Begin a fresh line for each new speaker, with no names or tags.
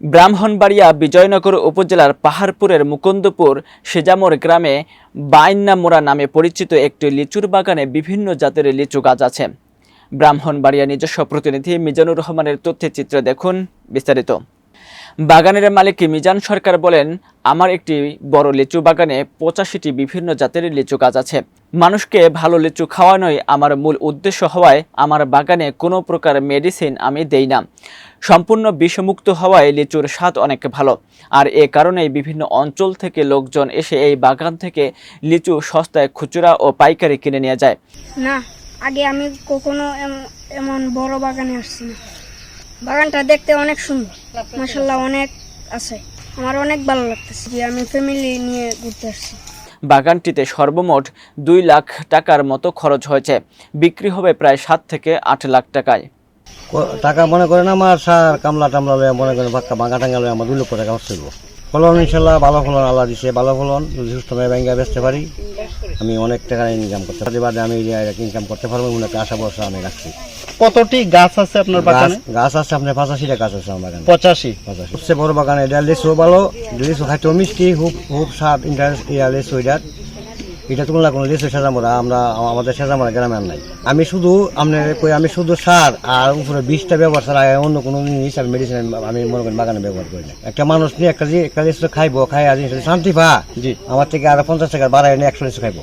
ব্রাহ্মণবাড়িয়া বিজয়নগর উপজেলার পাহাড়পুরের মুকুন্দপুর সেজামর গ্রামে বাইন্নামোড়া নামে পরিচিত একটি লিচুর বাগানে বিভিন্ন জাতের লিচু গাছ আছে। ব্রাহ্মণবাড়িয়া নিজস্ব প্রতিনিধি মিজানুর রহমানের তথ্যচিত্র দেখুন বিস্তারিত। বাগানের মালিক মিজান সরকার বলেন, আমার একটি বড় লিচু বাগানে পঁচাশিটি বিভিন্ন জাতের লিচু গাছ আছে। মানুষকে ভালো লিচু খাওয়ানোই আমার মূল উদ্দেশ্য হওয়ায় আমার বাগানে কোনো প্রকার মেডিসিন আমি দেই না। সম্পূর্ণ বিষমুক্ত হওয়ায় লিচুর স্বাদ অনেক ভালো। আর এ কারণেই বিভিন্ন অঞ্চল থেকে লোকজন এসে এই বাগান থেকে লিচু সস্তায় খুচরা ও পাইকারি কিনে নিয়ে যায়।
না, আগে আমি কখনো এমন বড় বাগানে আসছি না। বাগানটা দেখতে অনেক সুন্দর। মাসাল্লাহ অনেক আছে। আমার অনেক ভালো লাগতেছে যে আমি ফ্যামিলি নিয়ে ঘুরতে আসছি।
বাগানটিতে সর্বমোট দুই লাখ টাকার মতো খরচ হয়েছে। বিক্রি হবে প্রায় সাত থেকে আট লাখ টাকায়।
টাকা মনে করেন আমার সার কামলা টামলা লয়ে মনে করেন বাক্কা বাঙ্গা টাঙ্গা লয়ে আমার দুই লক্ষ টাকা হচ্ছে ফলন ইনশাল্লাহ ভালো ফলন আল্লাহ দিছে ভালো ফলন যদি সুস্থভাবে ব্যাঙ্গা বেচতে পারি। আমি অনেক টাকা ইনকাম করতে পারি বাদে আমি ইনকাম করতে পারব ওনাকে আশা ভরসা আমি রাখছি।
কতটি গাছ আছে আপনার বাগানে?
গাছ আছে আপনার পঁচাশিটা গাছ আছে আমার বাগানে।
পঁচাশি।
পঁচাশি সবচেয়ে বড় বাগানে এটা লিচু ভালো। লিচু খাইতেও মিষ্টি খুব খুব সাপ ইন্টারেস্ট ইয়া লিচু এটার এটা তুলনা কোনো লেচু সেজামরা আমরা আমাদের সেজামরা গ্রামে আর নাই। আমি শুধু আপনার কই আমি শুধু সার আর উপরে বিষটা ব্যবহার ছাড়া আর অন্য কোনো জিনিস আমি মেডিসিন আমি মনে করি বাগানে ব্যবহার করি না। একটা মানুষ নিয়ে একটা একটা জিনিস খাইবো খাই আর জিনিস শান্তি পা
জি।
আমার থেকে আরও পঞ্চাশ টাকা বাড়াই নিয়ে একশো জিনিস খাইবো।